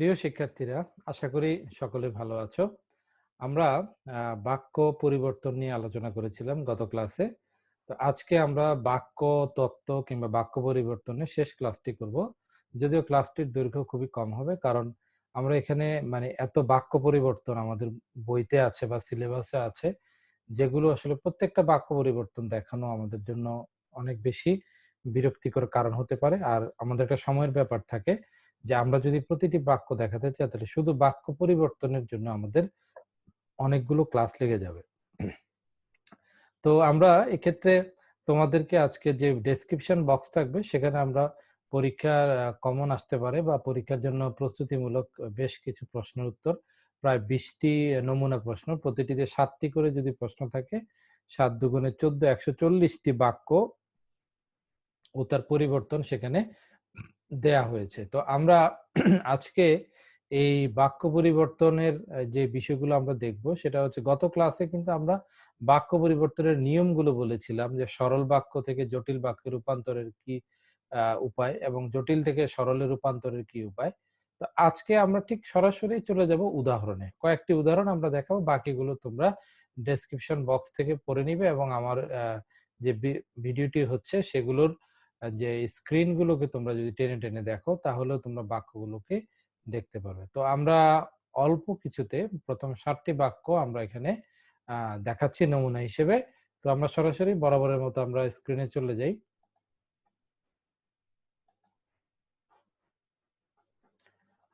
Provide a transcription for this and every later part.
প্রিয় শিক্ষার্থীরা, আশা করি সকলে ভালো আছো। আমরা বাক্য পরিবর্তন নিয়ে আলোচনা করেছিলাম গত ক্লাসে। তো আজকে আমরা বাক্য, তত্ত্ব কিংবা বাক্য পরিবর্তনের শেষ ক্লাসটি করব। যদিও ক্লাসটির দৈর্ঘ্য খুবই কম হবে, কারণ আমরা এখানে মানে এত বাক্য পরিবর্তন আমাদের বইতে আছে বা সিলেবাসে আছে, যেগুলো আসলে প্রত্যেকটা বাক্য পরিবর্তন দেখানো আমাদের জন্য অনেক বেশি বিরক্তিকর কারণ হতে পারে। আর আমাদের একটা সময়ের ব্যাপার থাকে যে আমরা যদি প্রতিটি বাক্য দেখাতে চাই, তাহলে শুধু বাক্য পরিবর্তনের জন্য আমাদের অনেকগুলো ক্লাস লেগে যাবে। তো আমরা এক্ষেত্রে তোমাদেরকে আজকে যে ডেসক্রিপশন বক্স থাকবে, সেখানে আমরা পরীক্ষার কমন আসতে পারে বা পরীক্ষার জন্য প্রস্তুতিমূলক বেশ কিছু প্রশ্নের উত্তর, প্রায় বিশটি নমুনা প্রশ্ন, প্রতিটিতে সাতটি করে যদি প্রশ্ন থাকে, সাত দুগুণে চোদ্দ, একশো চল্লিশটি বাক্য ও তার পরিবর্তন সেখানে দেয়া হয়েছে। তো আমরা আজকে এই বাক্য পরিবর্তনের যে বিষয়গুলো আমরা দেখব, সেটা হচ্ছে গত ক্লাসে কিন্তু আমরা বাক্য পরিবর্তনের নিয়মগুলো বলেছিলাম যে সরল বাক্য থেকে জটিল বাক্যে রূপান্তরের কি উপায় এবং জটিল থেকে সরলে রূপান্তরের কি উপায়। তো আজকে আমরা ঠিক সরাসরি চলে যাব উদাহরণে। কয়েকটি উদাহরণ আমরা দেখাবো, বাকিগুলো তোমরা ডেসক্রিপশন বক্স থেকে পড়ে নিবে এবং আমার যে ভিডিওটি হচ্ছে সেগুলোর যে স্ক্রিনগুলোকে তোমরা যদি টেনে টেনে দেখো, তাহলেও তোমরা বাক্যগুলোকে দেখতে পাবে তো আমরা অল্প কিছুতে প্রথম ষাটটি বাক্য আমরা এখানে দেখাচ্ছি নমুনা হিসেবে। তো আমরা সরাসরি বরাবরের মতো আমরা স্ক্রিনে চলে যাই।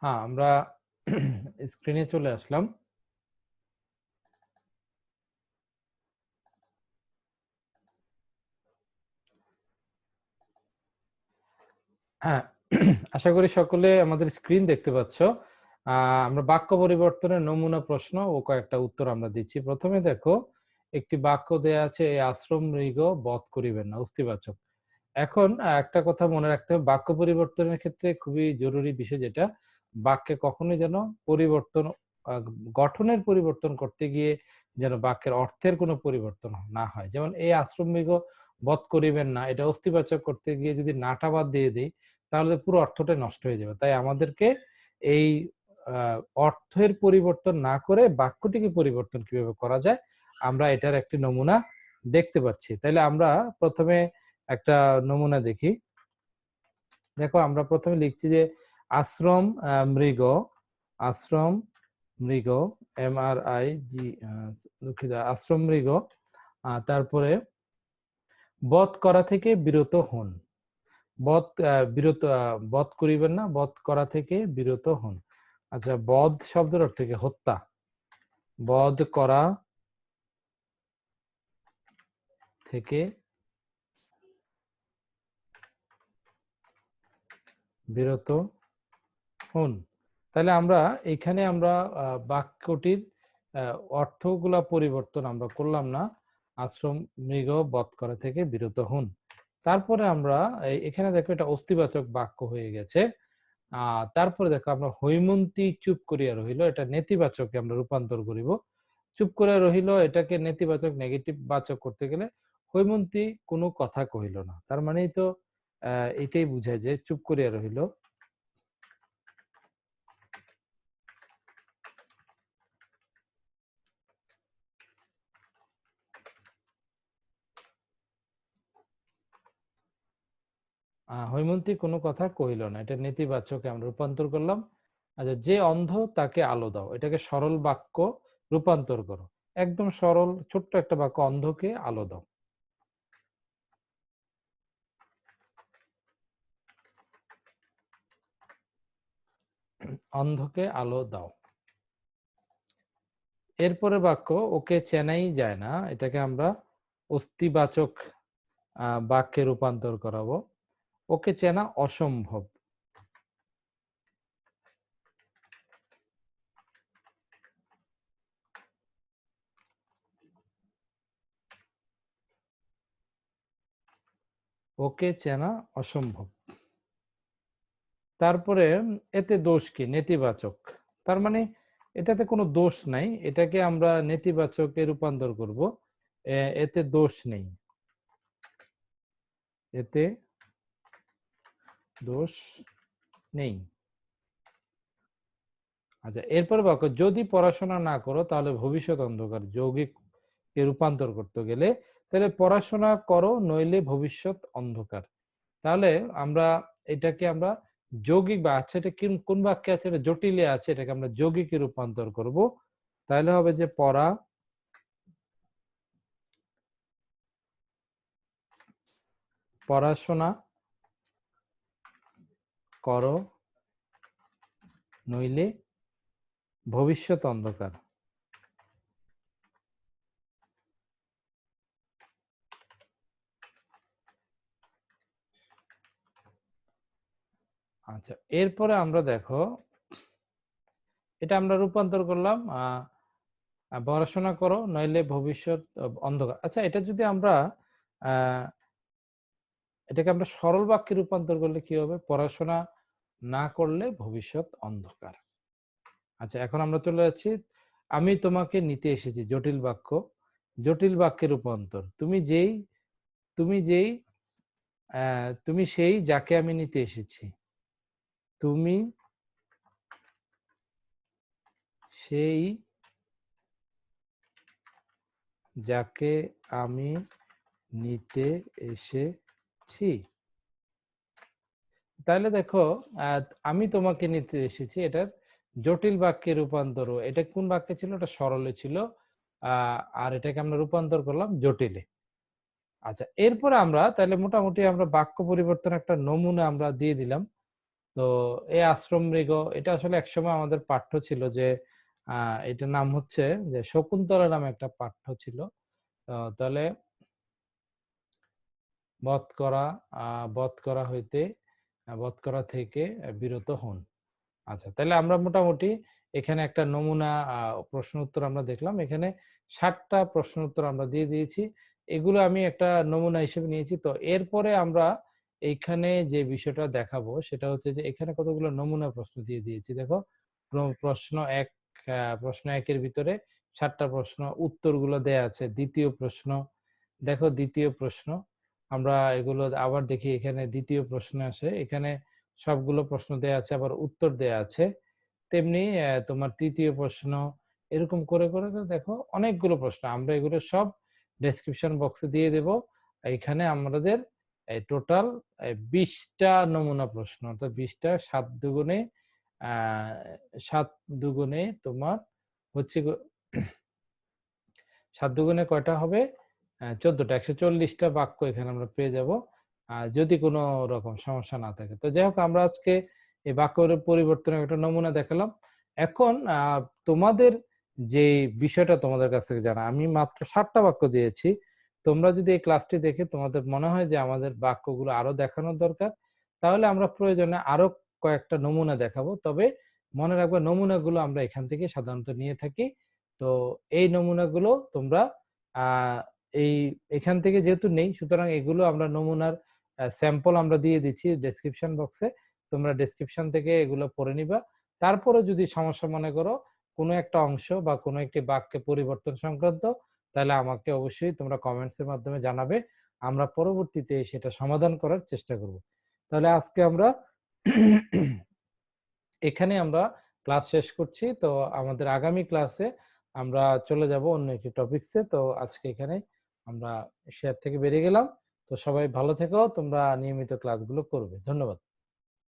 হ্যাঁ আমরা স্ক্রিনে চলে আসলাম। হ্যাঁ আশা করি সকলে আমাদের স্ক্রিন দেখতে পাচ্ছ। আমরা বাক্য পরিবর্তনের নমুনা প্রশ্ন ও কয়েকটা উত্তর আমরা দিচ্ছি। প্রথমে দেখো, একটি বাক্য দেয়া আছে এই আশ্রম মৃগ বধ করিবেন না। অস্তিবাচক এখন একটা কথা মনে রাখতে হবে, বাক্য পরিবর্তনের ক্ষেত্রে খুবই জরুরি বিষয় যেটা, বাক্যে কখনোই যেন পরিবর্তন গঠনের পরিবর্তন করতে গিয়ে যেন বাক্যের অর্থের কোনো পরিবর্তন না হয়। যেমন এই আশ্রম মৃগ বধ করিবেন না। এটা অস্তিবাচক করতে গিয়ে যদি নাটা বাদ দিয়ে দিই, তাহলে পুরো অর্থটা নষ্ট হয়ে যাবে। তাই আমাদেরকে এই অর্থের পরিবর্তন না করে বাক্যটিকে পরিবর্তন কীভাবে করা যায়, আমরা এটার একটি নমুনা দেখতে পাচ্ছি। তাহলে আমরা প্রথমে একটা নমুনা দেখি। দেখো, আমরা প্রথমে লিখছি যে, আশ্রম মৃগ আশ্রম মৃগ, এম আর আই জি দুঃখিত, আশ্রম মৃগ তারপরে বধ করা থেকে বিরত হন। বধ বিরত বধ করিবেন না, বধ করা থেকে বিরত হন। আচ্ছা বধ শব্দের অর্থ থেকে হত্যা। বধ করা থেকে বিরত হন। তাহলে আমরা এখানে আমরা বাক্যটির অর্থগুলা পরিবর্তন আমরা করলাম না। আশ্রম মৃগ বধ করা থেকে বিরত হন। তারপরে আমরা এখানে দেখো এটা অস্তিবাচক বাক্য হয়ে গেছে। আহ তারপরে দেখো আমরা হৈমন্তী চুপ করিয়া রহিল, এটা নেতিবাচকে আমরা রূপান্তর করিব। চুপ করিয়া রহিল, এটাকে নেতিবাচক নেগেটিভ বাচক করতে গেলে হৈমন্তী কোনো কথা কহিল না। তার মানেই তো আহ এটাই বুঝায় যে চুপ করিয়া রহিল। হৈমন্তী কোনো কথা কহিল না। এটা নেতিবাচকে আমরা রূপান্তর করলাম। আচ্ছা যে অন্ধ তাকে আলো দাও। এটাকে সরল বাক্য রূপান্তর করো। একদম সরল, ছোট্ট একটা বাক্য, অন্ধকে আলো দাও। অন্ধকে আলো দাও। এরপরে বাক্য, ওকে চেনাই যায় না। এটাকে আমরা অস্তিবাচক বাক্যে রূপান্তর করাবো। ওকে চেনা অসম্ভব। ওকে চেনা অসম্ভব। তারপরে এতে দোষ কি? নেতিবাচক। তার মানে এটাতে কোনো দোষ নাই, এটাকে আমরা নেতিবাচকে রূপান্তর করব। এতে দোষ নেই। এতে দোষ নেই। আচ্ছা এরপর বাক্য, যদি পড়াশোনা না করো, তাহলে ভবিষ্যৎ অন্ধকার, যৌগিক কে রূপান্তর করতে গেলে, তাহলে পড়াশোনা করো, নইলে ভবিষ্যৎ অন্ধকার। তাহলে আমরা এটাকে আমরা যৌগিক বা আচ্ছা এটা কোন বাক্যে আছে? এটা জটিলে আছে, এটাকে আমরা যৌগিকে রূপান্তর করব। তাহলে হবে যে পড়া, পড়াশোনা করো, নইলে ভবিষ্যৎ অন্ধকার। আচ্ছা এরপরে আমরা দেখো, এটা আমরা রূপান্তর করলাম পড়াশোনা করো, নইলে ভবিষ্যৎ অন্ধকার। আচ্ছা এটা যদি আমরা এটাকে আমরা সরল বাক্যে রূপান্তর করলে কি হবে? পড়াশোনা না করলে ভবিষ্যৎ অন্ধকার। আচ্ছা এখন আমরা চলে যাচ্ছি। আমি তোমাকে নিতে এসেছি জটিল বাক্য। জটিল বাক্যে রূপান্তর। তুমি যেই তুমি যেই তুমি সেই যাকে আমি নিতে এসেছি। তুমি সেই যাকে আমি নিতে এসেছি। তাহলে দেখো আমি তোমাকে নিতে এসেছি এটার জটিল বাক্যে রূপান্তর। এটা কোন বাক্যে ছিল? এটা সরলে ছিল। আর এটাকে আমরা রূপান্তর করলাম জটিলে। আচ্ছা এরপরে আমরা তাহলে মোটামুটি আমরা বাক্য পরিবর্তন একটা নমুনা আমরা দিয়ে দিলাম। তো এই আশ্রম মৃগ, এটা আসলে একসময় আমাদের পাঠ্য ছিল যে, আহ, এটার নাম হচ্ছে যে শকুন্তলা নামে একটা পাঠ্য ছিল। তাহলে বধ করা বধ করা হইতে বধ করা থেকে বিরত হন। আচ্ছা তাহলে আমরা মোটামুটি এখানে একটা নমুনা প্রশ্ন উত্তর আমরা দেখলাম। এখানে ষাটটা প্রশ্ন উত্তর আমরা দিয়ে দিয়েছি। এগুলো আমি একটা নমুনা হিসেবে নিয়েছি। তো এরপরে আমরা এইখানে যে বিষয়টা দেখাবো, সেটা হচ্ছে যে এখানে কতগুলো নমুনা প্রশ্ন দিয়ে দিয়েছি। দেখো প্রশ্ন এক প্রশ্ন একের ভিতরে ষাটটা প্রশ্ন উত্তরগুলো দেয়া আছে। দ্বিতীয় প্রশ্ন, দেখো দ্বিতীয় প্রশ্ন। আমরা এগুলো আবার দেখি এখানে দ্বিতীয় প্রশ্ন আসে, এখানে সবগুলো প্রশ্ন দেয়া আছে, আবার উত্তর দেয়া আছে। তেমনি তোমার তৃতীয় প্রশ্ন, এরকম করে করে দেখো অনেকগুলো প্রশ্ন, আমরা এগুলো সব ডেসক্রিপশন বক্সে দিয়ে দেব। এখানে আমাদের টোটাল বিশটা নমুনা প্রশ্ন, অর্থাৎ বিশটা সাত দুগুণে সাত দুগুণে তোমার হচ্ছে সাত দুগুণে কয়টা হবে? চোদ্দটা, একশো চল্লিশটা বাক্য এখানে আমরা পেয়ে যাব। যদি কোনো রকম সমস্যা না থাকে। তো যাই হোক, আমরা আজকে এই বাক্যের পরিবর্তনের একটা নমুনা দেখালাম। এখন তোমাদের যে বিষয়টা তোমাদের কাছ থেকে জানা, আমি মাত্র সাতটা বাক্য দিয়েছি। তোমরা যদি এই ক্লাসটি দেখে তোমাদের মনে হয় যে আমাদের বাক্যগুলো আরও দেখানোর দরকার, তাহলে আমরা প্রয়োজনে আরও কয়েকটা নমুনা দেখাবো। তবে মনে রাখবে, নমুনাগুলো আমরা এখান থেকে সাধারণত নিয়ে থাকি। তো এই নমুনাগুলো তোমরা, আহ এই এখান থেকে যেহেতু নেই, সুতরাং এগুলো আমরা নমুনার স্যাম্পল আমরা দিয়ে দিচ্ছি ডেসক্রিপশন বক্সে তোমরা ডেসক্রিপশন থেকে এগুলো পড়ে নিবা। তারপরে যদি সমস্যা মনে করো কোনো একটা অংশ বা কোনো একটি বাক্যে পরিবর্তন সংক্রান্ত, তাহলে আমাকে অবশ্যই তোমরা কমেন্টস এর মাধ্যমে জানাবে। আমরা পরবর্তীতে সেটা সমাধান করার চেষ্টা করব। তাহলে আজকে আমরা এখানে আমরা ক্লাস শেষ করছি। তো আমাদের আগামী ক্লাসে আমরা চলে যাব অন্য একটি টপিকসে তো আজকে এখানে আমরা শেয়ার থেকে বেরিয়ে গেলাম। তো সবাই ভালো থেকো তোমরা নিয়মিত ক্লাসগুলো করবে। ধন্যবাদ।